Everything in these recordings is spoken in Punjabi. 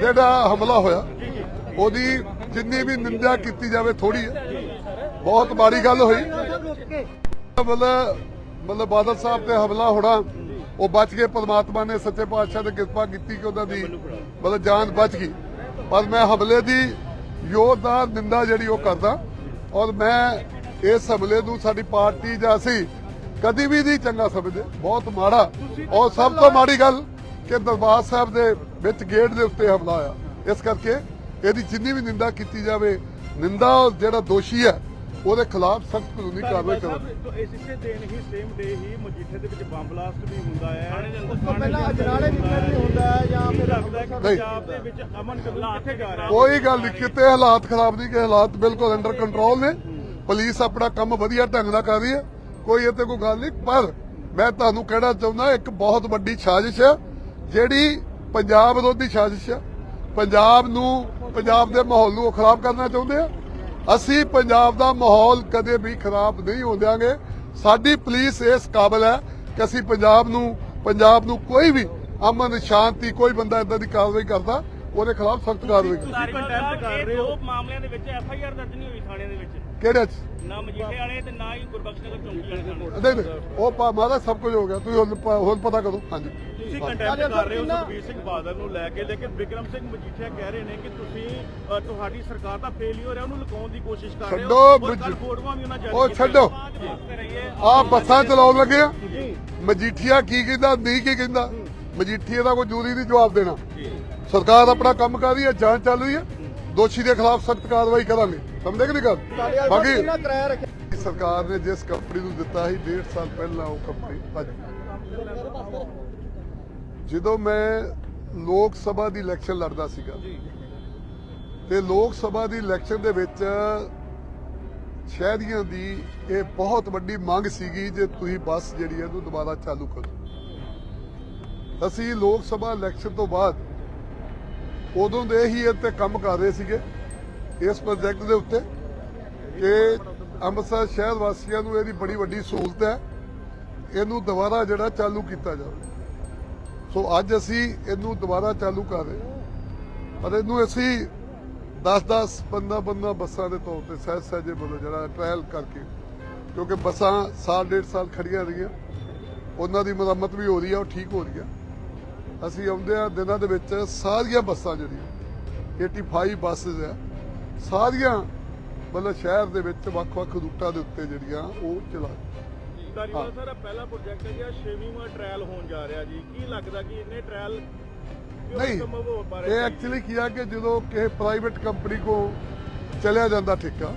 ਜਿਹੜਾ ਹਮਲਾ ਹੋਇਆ, ਉਹਦੀ ਜਿੰਨੀ ਵੀ ਨਿੰਦਿਆ ਕੀਤੀ ਜਾਵੇ ਥੋੜੀ ਹੈ। ਬਹੁਤ ਮਾੜੀ ਗੱਲ ਹੋਈ। ਮਤਲਬ ਮਤਲਬ ਬਾਦਲ ਸਾਹਿਬ ਤੇ ਹਮਲਾ ਹੋਣਾ, ਉਹ ਬਚ ਗਏ। ਪਰਮਾਤਮਾ ਨੇ ਸੱਚੇ ਪਾਤਸ਼ਾਹ ਨੇ ਕਿਰਪਾ ਕੀਤੀ ਕਿ ਉਹਨਾਂ ਦੀ ਮਤਲਬ ਜਾਨ ਬਚ ਗਈ। ਪਰ ਮੈਂ ਹਮਲੇ ਦੀ ਯੋਰਦਾਰ ਨਿੰਦਾ ਜਿਹੜੀ ਉਹ ਕਰਦਾ ਔਰ ਮੈਂ ਇਸ ਹਮਲੇ ਨੂੰ ਸਾਡੀ ਪਾਰਟੀ ਜਾਂ ਅਸੀਂ ਕਦੀ ਵੀ ਨਹੀਂ ਚੰਗਾ ਸਮਝਦੇ। ਬਹੁਤ ਮਾੜਾ ਔਰ ਸਭ ਤੋਂ ਮਾੜੀ ਗੱਲ ਕਿ ਦਰਬਾਰ ਸਾਹਿਬ ਦੇ ਵਿੱਚ ਗੇਟ ਦੇ ਉੱਤੇ ਹਮਲਾ ਹੋਇਆ ਇਸ ਕਰਕੇ ਇਹਦੀ ਜਿੰਨੀ ਵੀ ਨਿੰਦਾ ਕੀਤੀ ਜਾਵੇ ਨਿੰਦਾ ਜਿਹੜਾ ਦੋਸ਼ੀ ਹੈ ਉਹਦੇ ਖਿਲਾਫ ਸਖਤ ਕਾਨੂੰਨੀ ਕਾਰਵਾਈ ਕਰੋ ਤੋਂ ਇਸ ਇਸੇ ਦਿਨ ਹੀ ਸੇਮ ਡੇ ਹੀ ਮਜੀਠੇ ਦੇ ਵਿੱਚ ਬੰਬ ਬਲਾਸਟ ਵੀ ਹੁੰਦਾ ਹੈ। ਉਸ ਤੋਂ ਪਹਿਲਾਂ ਅਜਨਾਲੇ ਵਿੱਚ ਵੀ ਹੁੰਦਾ ਹੈ। ਜਾਂ ਫਿਰ ਲੱਗਦਾ ਕਿ। ਪੰਜਾਬ ਦੇ ਵਿੱਚ ਅਮਨ ਕਿੱਥੇ ਜਾ ਰਿਹਾ ਕੋਈ ਗੱਲ ਨਹੀਂ ਕਿਤੇ ਹਾਲਾਤ ਖਰਾਬ ਨਹੀਂ ਕਿ ਹਾਲਾਤ ਬਿਲਕੁਲ ਅੰਡਰ ਕੰਟਰੋਲ ਨੇ। ਪੁਲਿਸ ਆਪਣਾ ਕੰਮ ਵਧੀਆ ਢੰਗ ਨਾਲ ਕਰ ਰਹੀ ਹੈ। ਕੋਈ ਇੱਥੇ ਕੋਈ ਗੱਲ ਨਹੀਂ ਪਰ ਮੈਂ ਤੁਹਾਨੂੰ ਕਹਿਣਾ ਚਾਹੁੰਦਾ ਇੱਕ ਬਹੁਤ ਵੱਡੀ ਸਾਜ਼ਿਸ਼ ਹੈ। ਜਿਹੜੀ ਪੰਜਾਬ ਵਿਰੋਧੀ ਸਾਜ਼ਿਸ਼ ਆ, ਪੰਜਾਬ ਨੂੰ ਪੰਜਾਬ ਦੇ ਮਾਹੌਲ ਨੂੰ ਉਹ ਖਰਾਬ ਕਰਨਾ ਚਾਹੁੰਦੇ ਆ। ਅਸੀਂ ਪੰਜਾਬ ਦਾ ਮਾਹੌਲ ਕਦੇ ਵੀ ਖਰਾਬ ਨਹੀਂ ਹੋਣ ਦਿਆਂਗੇ। ਸਾਡੀ ਪੁਲਿਸ ਇਸ ਕਾਬਲ ਹੈ ਕਿ ਅਸੀਂ ਪੰਜਾਬ ਨੂੰ ਪੰਜਾਬ ਨੂੰ ਕੋਈ ਵੀ ਅਮਨ ਸ਼ਾਂਤੀ, ਕੋਈ ਬੰਦਾ ਇਦਾਂ ਦੀ ਕਾਰਵਾਈ ਕਰਦਾ ਉਹਦੇ ਖਿਲਾਫ ਸਖਤ ਕਾਰਵਾਈ ਕਰੇ ਤੁਸੀਂ ਕੰਟੈਂਟ ਕਰ ਰਹੇ ਹੋ ਦੋ ਮਾਮਲਿਆਂ ਦੇ ਵਿੱਚ ਐਫ ਆਈ ਆਰ ਦਰਜ ਨਹੀਂ ਹੋਈ ਥਾਣੇ ਦੇ ਵਿੱਚ। ਕਿਹੜੇ ਚ? ਨਾ ਮਜੀਠੇ ਵਾਲੇ ਤੇ ਨਾ ਹੀ ਗੁਰਬਖਸ਼ ਨਗਰ ਚੌਂਕੀ ਵਾਲੇ ਨਹੀਂ ਉਹ ਪਾ ਮਾਦਾ ਸਭ ਕੁਝ ਹੋ ਗਿਆ। ਤੁਸੀਂ ਹੁਣ ਹੁਣ ਪਤਾ ਕਰੋ। ਹਾਂਜੀ। ਤੁਸੀਂ ਕੰਟੈਂਟ ਕਰ ਰਹੇ ਹੋ ਸੁਖਬੀਰ ਸਿੰਘ ਬਾਦਲ ਨੂੰ ਲੈ ਕੇ ਲੇਕਿਨ ਵਿਕਰਮ ਸਿੰਘ ਮਜੀਠੀਆ ਕਹਿ ਰਹੇ ਨੇ ਕਿ ਤੁਸੀਂ ਤੁਹਾਡੀ ਸਰਕਾਰ ਦਾ ਫੇਲਿਅਰ ਹੈ ਉਹਨੂੰ ਲੁਕਾਉਣ ਦੀ ਕੋਸ਼ਿਸ਼ ਕਰ ਰਹੇ ਛੱਡੋ ਹੋ ਜਾਰੀ ਉਹ। ਛੱਡੋ। ਆ ਬੱਸਾਂ ਚਲਾਉਣ ਲੱਗੇ ਆ। ਮਜੀਠੀਆ ਕੀ ਕਹਿੰਦਾ ਨਹੀਂ ਕੀ ਕਹਿੰਦਾ? ਮਜੀਠੀਆ ਦਾ ਕੋਈ ਜੂਰੀ ਨਹੀਂ ਜਵਾਬ ਦੇਣਾ। ਸਰਕਾਰ ਆਪਣਾ ਕੰਮ ਕਰ ਰਹੀ ਹੈ, ਜਾਂਚ ਚੱਲ ਰਹੀ ਹੈ। ਦੋਸ਼ੀ ਦੇ ਖਿਲਾਫ ਸਖਤ ਕਾਰਵਾਈ ਕਰਾਂਗੇ। ਸਮਝੇ ਕਿ ਨਹੀਂ ਗੱਲ? ਬਾਕੀ ਸਰਕਾਰ ਨੇ ਜਿਸ ਕੰਪਨੀ ਨੂੰ ਦਿੱਤਾ ਸੀ 1.5 ਸਾਲ ਪਹਿਲਾਂ ਉਹ ਕੰਪਨੀ ਭੱਜ ਜਦੋਂ ਮੈਂ ਲੋਕ ਸਭਾ ਦੀ ਇਲੈਕਸ਼ਨ ਲੜਦਾ ਸੀਗਾ, ਤੇ ਲੋਕ ਸਭਾ ਦੀ ਇਲੈਕਸ਼ਨ ਦੇ ਵਿੱਚ ਸ਼ਹਿਰੀਆਂ ਦੀ ਇਹ ਬਹੁਤ ਵੱਡੀ ਮੰਗ ਸੀਗੀ ਜੇ ਤੁਸੀਂ ਬੱਸ ਜਿਹੜੀ ਹੈ ਇਹਨੂੰ ਦੁਬਾਰਾ ਚਾਲੂ ਕਰੋ। ਅਸੀਂ ਲੋਕ ਸਭਾ ਇਲੈਕਸ਼ਨ ਤੋਂ ਬਾਅਦ ਉਦੋਂ ਦੇ ਹੀ ਇਹ ਕੰਮ ਕਰ ਰਹੇ ਸੀਗੇ, ਇਸ ਪ੍ਰੋਜੈਕਟ ਦੇ ਉੱਤੇ, ਕਿ ਅੰਮ੍ਰਿਤਸਰ ਸ਼ਹਿਰ ਵਾਸੀਆਂ ਨੂੰ ਇਹਦੀ ਬੜੀ ਵੱਡੀ ਸਹੂਲਤ ਹੈ, ਇਹਨੂੰ ਦੁਬਾਰਾ ਜਿਹੜਾ ਚਾਲੂ ਕੀਤਾ ਜਾਵੇ। ਸੋ ਅੱਜ ਅਸੀਂ ਇਹਨੂੰ ਦੁਬਾਰਾ ਚਾਲੂ ਕਰ ਰਹੇ ਪਰ ਇਹਨੂੰ ਅਸੀਂ 10-10 15-15 ਬੱਸਾਂ ਦੇ ਤੌਰ ਤੇ ਸਹਿਜ ਸਹਿਜੇ ਵੱਲੋਂ ਜਿਹੜਾ ਟ੍ਰਾਇਲ ਕਰਕੇ, ਕਿਉਂਕਿ ਬੱਸਾਂ ਸਾਲ, ਡੇਢ ਸਾਲ ਖੜੀਆਂ ਰਹੀਆਂ, ਉਹਨਾਂ ਦੀ ਮੁਰੰਮਤ ਵੀ ਹੋ ਰਹੀ ਹੈ, ਉਹ ਠੀਕ ਹੋ ਰਹੀ ਹੈ। ਅਸੀਂ ਆਉਂਦੇ ਆ ਦਿਨਾਂ ਦੇ ਵਿੱਚ ਸਾਰੀਆਂ ਬੱਸਾਂ ਜਿਹੜੀਆਂ 85 ਬੱਸਸ ਆ ਸਾਰੀਆਂ ਮਤਲਬ ਸ਼ਹਿਰ ਦੇ ਵਿੱਚ ਵੱਖ-ਵੱਖ ਰੂਟਾਂ ਦੇ ਉੱਤੇ ਜਿਹੜੀਆਂ ਉਹ ਚਲਾ ਧਾਰੀਵਾਲ ਸਰ ਇਹ ਪਹਿਲਾ ਪ੍ਰੋਜੈਕਟ ਹੈ ਜੀ 6ਵੀਂ ਟ੍ਰਾਇਲ ਹੋਣ ਜਾ ਰਿਹਾ ਜੀ। ਕੀ ਲੱਗਦਾ ਕਿ ਇਹਨੇ ਟ੍ਰਾਇਲ ਨਹੀਂ ਇਹ ਐਕਚੁਅਲੀ ਕੀ ਆ ਕਿ ਜਦੋਂ ਕਿਸੇ ਪ੍ਰਾਈਵੇਟ ਕੰਪਨੀ ਕੋ ਚਲਿਆ ਜਾਂਦਾ ਠੇਕਾ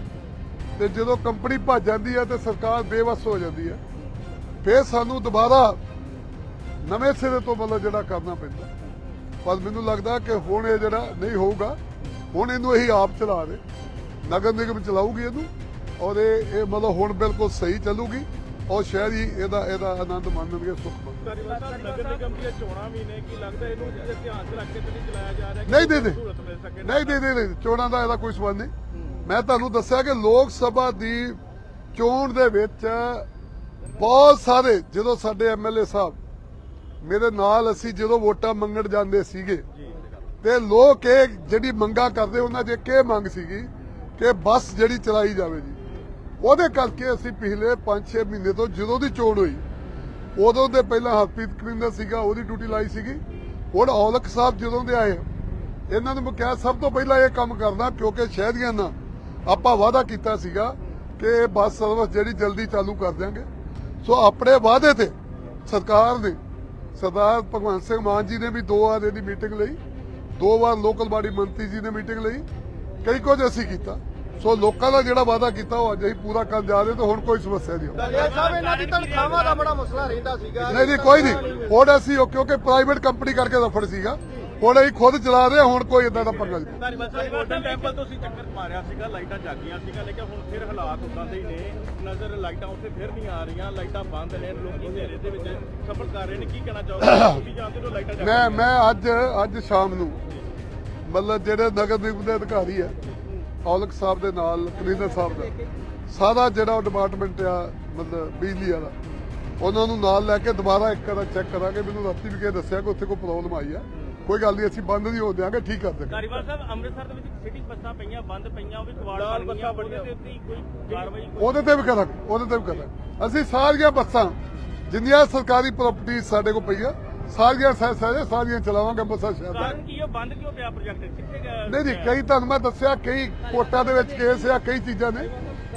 ਤੇ ਜਦੋਂ ਕੰਪਨੀ ਭੱਜ ਜਾਂਦੀ ਹੈ ਤੇ ਸਰਕਾਰ ਬੇਵਸ ਹੋ ਜਾਂਦੀ ਹੈ ਫਿਰ ਸਾਨੂੰ ਦੁਬਾਰਾ ਨਵੇਂ ਸਿਰੇ ਤੋਂ ਮਤਲਬ ਜਿਹੜਾ ਕਰਨਾ ਪੈਂਦਾ। ਪਰ ਮੈਨੂੰ ਲੱਗਦਾ ਕਿ ਹੁਣ ਇਹ ਜਿਹੜਾ ਨਹੀਂ ਹੋਊਗਾ ਹੁਣ ਇਹਨੂੰ ਇਹੀ ਆਪ ਚਲਾ ਦੇ। ਨਗਰ ਨਿਗਮ ਚਲਾਊਗੀ ਇਹਨੂੰ ਔਰ ਇਹ ਇਹ ਮਤਲਬ ਹੁਣ ਬਿਲਕੁਲ ਸਹੀ ਚੱਲੂਗੀ ਔਰ ਸ਼ਹਿਰੀ ਇਹਦਾ ਇਹਦਾ ਆਨੰਦ ਮਾਣਨਗੇ ਸੁੱਖ ਨਗਰ ਨਿਗਮ ਦੀਆਂ ਚੋਣਾਂ ਵੀ ਨੇ ਕੀ ਲੱਗਦਾ ਇਹਨੂੰ ਜੇ ਧਿਆਨ 'ਚ ਰੱਖ ਕੇ ਤੇ ਨਹੀਂ ਚਲਾਇਆ ਜਾ ਰਿਹਾ ਕਿ ਨਹੀਂ, ਨਹੀਂ। ਨਹੀਂ, ਚੋਣਾਂ ਦਾ ਇਹਦਾ ਕੋਈ ਸਬੰਧ ਨਹੀਂ। ਮੈਂ ਤੁਹਾਨੂੰ ਦੱਸਿਆ ਕਿ ਲੋਕ ਸਭਾ ਦੀ ਚੋਣ ਦੇ ਵਿੱਚ ਬਹੁਤ ਸਾਰੇ ਜਦੋਂ ਸਾਡੇ ਐਮਐਲਏ ਸਾਹਿਬ ਮੇਰੇ ਨਾਲ ਅਸੀਂ ਜਦੋਂ ਵੋਟਾਂ ਮੰਗਣ ਜਾਂਦੇ ਸੀਗੇ, ਤੇ ਲੋਕ ਇਹ ਜਿਹੜੀ ਮੰਗਾ ਕਰਦੇ, ਉਹਨਾਂ ਦੀ ਇੱਕ ਮੰਗ ਸੀਗੀ ਕਿ ਬੱਸ ਜਿਹੜੀ ਚਲਾਈ ਜਾਵੇ ਜੀ। ਉਹਦੇ ਕਰਕੇ ਅਸੀਂ ਪਿਛਲੇ 5-6 ਮਹੀਨੇ ਤੋਂ ਜਦੋਂ ਦੀ ਚੋਣ ਹੋਈ, ਉਦੋਂ ਦੇ ਪਹਿਲਾਂ ਹਰਪ੍ਰੀਤ ਕਰਿੰਦਰ ਸੀਗਾ, ਉਹਦੀ ਡਿਊਟੀ ਲਾਈ ਸੀਗੀ। ਹੁਣ ਔਲਖ ਸਾਹਿਬ ਜਦੋਂ ਦੇ ਆਏ ਇਹਨਾਂ ਨੂੰ ਮੈਂ ਕਿਹਾ, ਸਭ ਤੋਂ ਪਹਿਲਾਂ ਇਹ ਕੰਮ ਕਰਨਾ, ਕਿਉਂਕਿ ਸ਼ਹਿਰੀਆਂ ਨਾਲ ਆਪਾਂ ਵਾਅਦਾ ਕੀਤਾ ਸੀਗਾ ਕਿ ਇਹ ਬੱਸ ਸਰਵਿਸ ਜਿਹੜੀ ਜਲਦੀ ਚਾਲੂ ਕਰ ਦਿਆਂਗੇ। ਸੋ ਆਪਣੇ ਵਾਅਦੇ ਤੇ ਸਰਕਾਰ ਨੇ ਸਰਦਾਰ ਭਗਵੰਤ ਸਿੰਘ ਮਾਨ ਜੀ ਨੇ ਵੀ ਦੋ ਵਾਰ ਇਹਦੀ ਮੀਟਿੰਗ ਲਈ ਦੋ ਵਾਰ ਲੋਕਲ ਬਾਡੀ ਮੰਤਰੀ ਜੀ ਨੇ ਮੀਟਿੰਗ ਲਈ ਕਈ ਕੁਝ ਅਸੀਂ ਕੀਤਾ। ਸੋ ਲੋਕਾਂ ਦਾ ਜਿਹੜਾ ਵਾਅਦਾ ਕੀਤਾ ਉਹ ਅੱਜ ਅਸੀਂ ਪੂਰਾ ਕਰਨ ਜਾ ਰਹੇ ਤੇ ਹੁਣ ਕੋਈ ਸਮੱਸਿਆ ਨਹੀਂ ਹੋਊ। ਦਲਿਆ ਸਾਹਿਬ ਇਹਨਾਂ ਦੀ ਤਨਖਾਹਾਂ ਦਾ ਬੜਾ ਮਸਲਾ ਰਹਿੰਦਾ ਸੀਗਾ। ਨਹੀਂ ਨਹੀਂ ਕੋਈ ਨਹੀਂ। ਹੁਣ ਅਸੀਂ ਉਹ ਕਿਉਂਕਿ ਪ੍ਰਾਈਵੇਟ ਕੰਪਨੀ ਕਰਕੇ ਰਫੜ ਸੀਗਾ। ਹੁਣ ਅਸੀਂ ਖੁਦ ਚਲਾ ਰਹੇ ਹਾਂ ਹੁਣ ਕੋਈ ਇਦਾਂ ਦਾ ਪੰਗਾ ਨਹੀਂ। ਸਾਹਿਬ ਗੋਲਡਨ ਟੈਂਪਲ ਤੋਂ ਅਸੀਂ ਚੱਕਰ ਮਾਰਿਆ ਸੀਗਾ ਲਾਈਟਾਂ ਜਾਗੀਆਂ ਸੀਗਾ ਲੇਕਿਨ ਹੁਣ ਫਿਰ ਹਾਲਾਤ ਉਦਾਂ ਦੇ ਹੀ ਨੇ। ਨਜ਼ਰ ਲਾਈਟਾਂ ਉੱਥੇ ਫਿਰ ਨਹੀਂ ਆ ਰਹੀਆਂ ਲਾਈਟਾਂ ਬੰਦ ਨੇ ਲੋਕੀ ਹਨੇਰੇ ਦੇ ਵਿੱਚ ਸਫ਼ਰ ਕਰ ਰਹੇ ਨੇ। ਕੀ ਕਹਿਣਾ ਚਾਹੋਗੇ? ਤੁਸੀਂ ਜਾਣਦੇ ਹੋ ਲਾਈਟਾਂ ਮੈਂ ਜਾਗੀਆਂ ਮੈਂ ਅੱਜ ਅੱਜ ਸ਼ਾਮ ਨੂੰ ਮਤਲਬ ਜਿਹੜੇ ਨਗਰ ਨਿਗਮ ਦੇ ਅਧਿਕਾਰੀ ਆ ਔਲਖ ਸਾਹਿਬ ਦੇ ਨਾਲ ਕਲੀਨਰ ਸਾਹਿਬ ਦਾ ਸਾਰਾ ਜਿਹੜਾ ਡਿਪਾਰਟਮੈਂਟ ਆ ਮਤਲਬ ਬਿਜਲੀ ਵਾਲਾ ਉਹਨਾਂ ਨੂੰ ਨਾਲ ਲੈ ਕੇ ਦੁਬਾਰਾ ਇੱਕ ਵਾਰ ਚੈੱਕ ਕਰਾਂਗੇ। ਮੈਨੂੰ ਰਾਤੀ ਵੀ ਕਿਸੇ ਦੱਸਿਆ ਕਿ ਉੱਥੇ ਕੋਈ ਪ੍ਰੋਬਲਮ ਆਈ ਆ। ਕੋਈ ਗੱਲ ਨਹੀਂ ਅਸੀਂ ਬੰਦ ਨਹੀਂ ਹੋ ਦਿਆਂਗੇ ਠੀਕ ਕਰ ਦਿਆਂਗੇ। ਧਾਰੀਵਾਲ ਸਾਹਿਬ ਅੰਮ੍ਰਿਤਸਰ ਦੇ ਵਿੱਚ ਸਿਟੀ ਬੱਸਾਂ ਪਈਆਂ ਬੰਦ ਪਈਆਂ ਉਹ ਵੀ ਕਵਾੜ ਬਣ ਗਈਆਂ ਬੱਸਾਂ ਉਹਦੇ ਤੇ ਹੀ ਕੋਈ ਕਾਰਵਾਈ ਕੋਈ ਉਹਦੇ ਤੇ ਵੀ ਕਰਾਂਗੇ ਉਹਦੇ ਤੇ ਵੀ ਕਰਾਂਗੇ। ਅਸੀਂ ਸਾਰੀਆਂ ਬੱਸਾਂ ਜਿੰਨੀਆਂ ਸਰਕਾਰੀ ਪ੍ਰਾਪਰਟੀ ਸਾਡੇ ਕੋਲ ਪਈਆਂ ਸਾਰੀਆਂ ਸਹਿ ਸਾਰੀਆਂ ਚਲਾਵਾਂਗੇ ਬੱਸਾਂ ਸ਼ਹਿਰ ਦੀਆਂ। ਕਾਰਨ ਕੀ ਉਹ ਬੰਦ ਕਿਉਂ ਪਿਆ ਪ੍ਰੋਜੈਕਟ ਕਿੱਥੇ ਗਿਆ ਨਹੀਂ ਜੀ ਕਈ ਤੁਹਾਨੂੰ ਮੈਂ ਦੱਸਿਆ ਕਈ ਕੋਟਾਂ ਦੇ ਵਿੱਚ ਕੇਸ ਆ ਕਈ ਚੀਜ਼ਾਂ ਨੇ।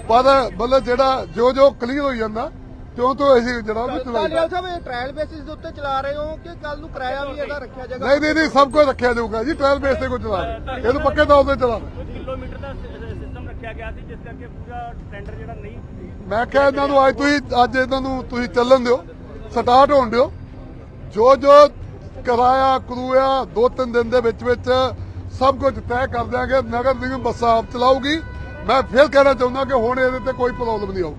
ਪਰ ਮਤਲਬ ਜਿਹੜਾ ਜੋ ਜੋ ਕਲੀਅਰ ਹੋਈ ਜਾਂਦਾ ਤਿਉਂ ਤੋਂ ਅਸੀਂ ਜਿਹੜਾ ਉਹ ਵੀ ਚਲਾਈ ਧਾਲੀਵਾਲ ਸਾਹਿਬ ਇਹ ਟ੍ਰਾਇਲ ਬੇਸਿਸ ਦੇ ਉੱਤੇ ਚਲਾ ਰਹੇ ਹੋ ਕਿ ਕੱਲ ਨੂੰ ਕਿਰਾਇਆ ਵੀ ਇਹਦਾ ਰੱਖਿਆ ਜਾਏਗਾ? ਨਹੀਂ ਨਹੀਂ ਨਹੀਂ ਸਭ ਕੁਝ ਰੱਖਿਆ ਜਾਊਗਾ ਜੀ ਟ੍ਰਾਇਲ ਬੇਸ ਤੇ ਕੋਈ ਚਲਾ ਇਹਨੂੰ ਪੱਕੇ ਤੌਰ ਤੇ ਚਲਾ ਕਿਲੋਮੀਟਰ ਦਾ ਸਿਸਟਮ ਰੱਖਿਆ ਗਿਆ ਸੀ ਜਿਸ ਕਰਕੇ ਪੂਰਾ ਟੈਂਡਰ ਜਿਹੜਾ ਨਹੀਂ ਮੈਂ ਕਿਹਾ ਇਹਨਾਂ ਨੂੰ ਅੱਜ ਤੁਸੀਂ ਅੱਜ ਇਹਨਾਂ ਨੂੰ ਤੁਸੀਂ ਚੱਲਣ ਦਿਓ ਸਟਾਰਟ ਹੋਣ ਦਿਓ। ਜੋ ਜੋ ਕਰਾਇਆ ਕਰੂਆ ਦੋ ਤਿੰਨ ਦਿਨ ਦੇ ਵਿੱਚ ਵਿੱਚ ਸਭ ਕੁਝ ਤੈਅ ਕਰ ਦਿਆਂਗੇ ਨਗਰ ਨਿਗਮ ਬੱਸਾਂ ਆਪ ਚਲਾਊਗੀ। ਮੈਂ ਫਿਰ ਕਹਿਣਾ ਚਾਹੁੰਦਾ ਕਿ ਹੁਣ ਇਹਦੇ ਤੇ ਕੋਈ ਪ੍ਰੋਬਲਮ ਨਹੀਂ ਆਊ।